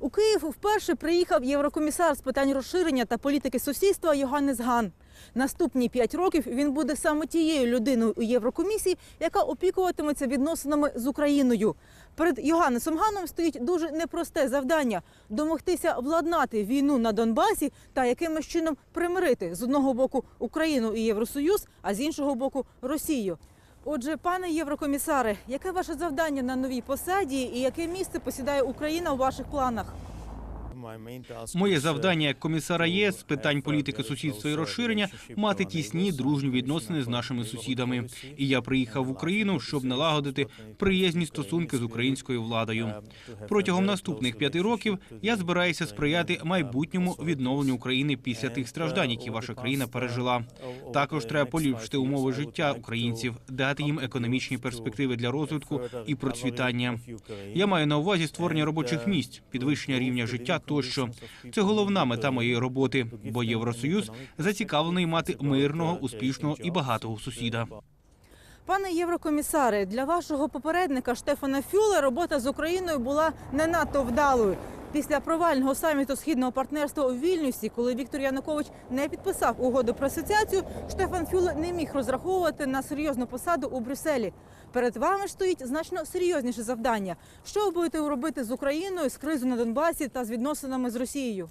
У Київ вперше приїхав єврокомісар з питань розширення та політики сусідства Йоганнес Ган. Наступні п'ять років він буде саме тією людиною у Єврокомісії, яка опікуватиметься відносинами з Україною. Перед Йоганнесом Ганом стоїть дуже непросте завдання домогтися владнати війну на Донбасі та якимось чином примирити з одного боку Україну і Євросоюз, а з іншого боку Росію. Отже, пане Єврокомісаре, яке ваше завдання на новій посаді і яке місце посідає Україна у ваших планах? Моє завдання як комісара ЄС з питань політики сусідства і розширення мати тісні дружні відносини з нашими сусідами. І я приїхав в Україну, щоб налагодити приязні стосунки з українською владою. Протягом наступних п'яти років я збираюся сприяти майбутньому відновленню України після тих страждань, які ваша країна пережила. Також треба поліпшити умови життя українців, дати їм економічні перспективи для розвитку і процвітання. Я маю на увазі створення робочих місць, підвищення рівня життя тощо. Це головна мета моєї роботи, бо Євросоюз зацікавлений мати мирного, успішного і багатого сусіда. Пане Єврокомісаре, для вашого попередника Штефана Фюле робота з Україною була не надто вдалою. Після провального саміту східного партнерства у Вільнюсі, коли Віктор Янукович не підписав угоду про асоціацію, Штефан Фюле не міг розраховувати на серйозну посаду у Брюсселі. Перед вами стоїть значно серйозніше завдання. Що ви будете робити з Україною, з кризою на Донбасі та з відносинами з Росією?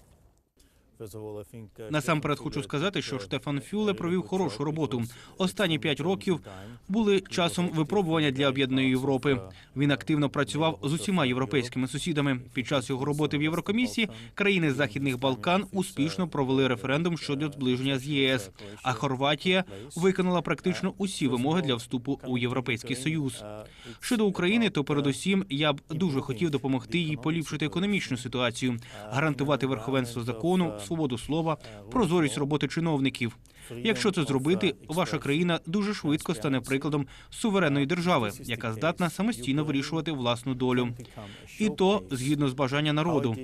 Насамперед хочу сказати, що Штефан Фюле провів хорошу роботу. Останні п'ять років були часом випробування для об'єднаної Європи. Він активно працював з усіма європейськими сусідами. Під час його роботи в Єврокомісії країни Західних Балкан успішно провели референдум щодо зближення з ЄС. А Хорватія виконала практично усі вимоги для вступу у Європейський Союз. Щодо України, то передусім я б дуже хотів допомогти їй поліпшити економічну ситуацію, гарантувати верховенство закону, свободу слова, прозорість роботи чиновників. Якщо це зробити, ваша країна дуже швидко стане прикладом суверенної держави, яка здатна самостійно вирішувати власну долю. І то згідно з бажання народу.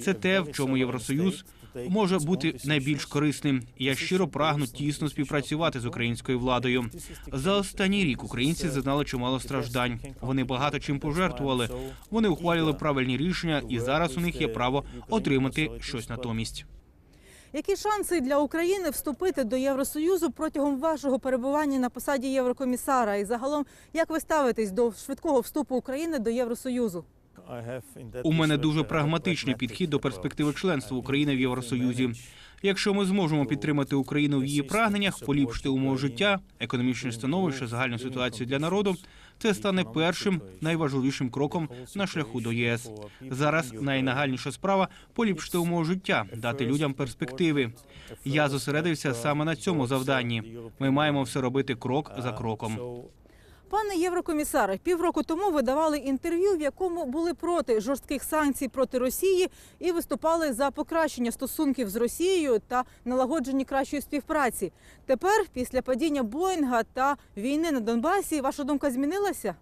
Це те, в чому Євросоюз може бути найбільш корисним. Я щиро прагну тісно співпрацювати з українською владою. За останній рік українці зазнали чимало страждань. Вони багато чим пожертвували. Вони ухвалювали правильні рішення, і зараз у них є право отримати щось натомість. Які шанси для України вступити до Євросоюзу протягом вашого перебування на посаді Єврокомісара? І загалом, як ви ставитесь до швидкого вступу України до Євросоюзу? У мене дуже прагматичний підхід до перспективи членства України в Євросоюзі. Якщо ми зможемо підтримати Україну в її прагненнях, поліпшити умови життя, економічне становище, загальну ситуацію для народу, це стане першим найважливішим кроком на шляху до ЄС. Зараз найнагальніша справа поліпшити умови життя, дати людям перспективи. Я зосередився саме на цьому завданні. Ми маємо все робити крок за кроком. Пане Єврокомісаре, півроку тому ви давали інтерв'ю, в якому були проти жорстких санкцій проти Росії і виступали за покращення стосунків з Росією та налагодження кращої співпраці. Тепер, після падіння Боїнга та війни на Донбасі, ваша думка змінилася?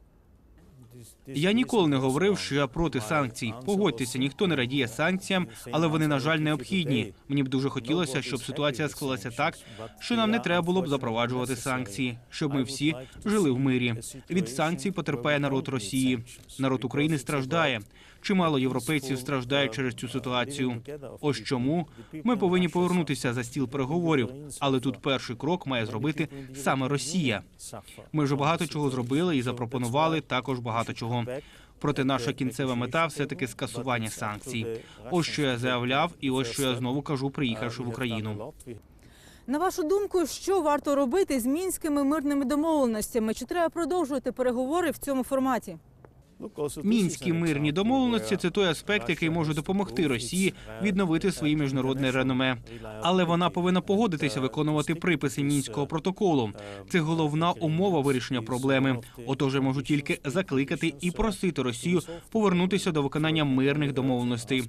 Я ніколи не говорив, що я проти санкцій. Погодьтеся, ніхто не радіє санкціям, але вони, на жаль, необхідні. Мені б дуже хотілося, щоб ситуація склалася так, що нам не треба було б запроваджувати санкції, щоб ми всі жили в мирі. Від санкцій потерпає народ Росії. Народ України страждає. Чимало європейців страждають через цю ситуацію. Ось чому ми повинні повернутися за стіл переговорів. Але тут перший крок має зробити саме Росія. Ми вже багато чого зробили і запропонували також багато чого. Проте наша кінцева мета все таки скасування санкцій. Ось що я заявляв, і ось що я знову кажу, приїхавши в Україну. На вашу думку, що варто робити з мінськими мирними домовленостями? Чи треба продовжувати переговори в цьому форматі? Мінські мирні домовленості це той аспект, який може допомогти Росії відновити своє міжнародне реноме. Але вона повинна погодитися виконувати приписи мінського протоколу. Це головна умова вирішення проблеми. Отож, я можу тільки закликати і просити Росію повернутися до виконання мирних домовленостей.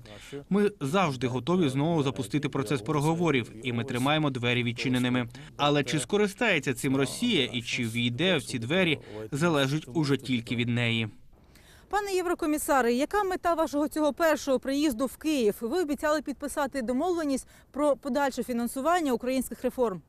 Ми завжди готові знову запустити процес переговорів, і ми тримаємо двері відчиненими. Але чи скористається цим Росія і чи війде в ці двері, залежить уже тільки від неї. Пане Єврокомісаре, яка мета вашого цього першого приїзду в Київ? Ви обіцяли підписати домовленість про подальше фінансування українських реформ.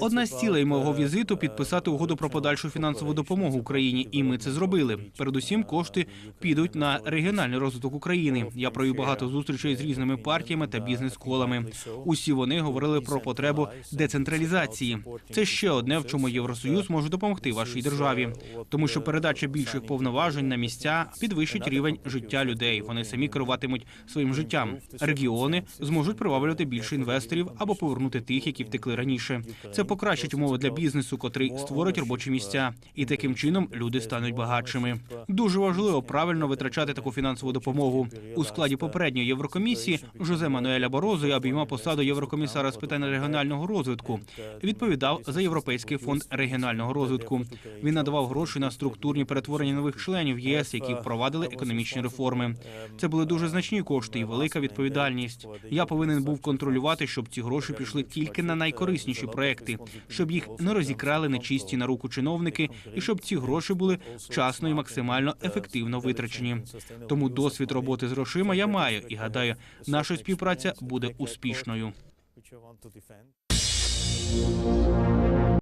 Одна з цілей мого візиту підписати угоду про подальшу фінансову допомогу Україні, і ми це зробили. Передусім, кошти підуть на регіональний розвиток України. Я провів багато зустрічей з різними партіями та бізнес-колами. Усі вони говорили про потребу децентралізації. Це ще одне, в чому Євросоюз може допомогти вашій державі, тому що передача більших повноважень на місця підвищить рівень життя людей. Вони самі керуватимуть своїм життям. Регіони зможуть приваблювати більше інвесторів або повернути тих, які втекли раніше. Це покращить умови для бізнесу, котрий створить робочі місця, і таким чином люди стануть багатшими. Дуже важливо правильно витрачати таку фінансову допомогу. У складі попередньої Єврокомісії Жозе Мануеля Борозо я обіймав посаду єврокомісара з питань регіонального розвитку. Відповідав за європейський фонд регіонального розвитку. Він надавав гроші на структурні перетворення нових членів ЄС, які впровадили економічні реформи. Це були дуже значні кошти і велика відповідальність. Я повинен був контролювати, щоб ці гроші пішли тільки на найкорисніші проекти, щоб їх не розікрали нечисті на руку чиновники, і щоб ці гроші були вчасно і максимально ефективно витрачені. Тому досвід роботи з грошима я маю і гадаю, наша співпраця буде успішною.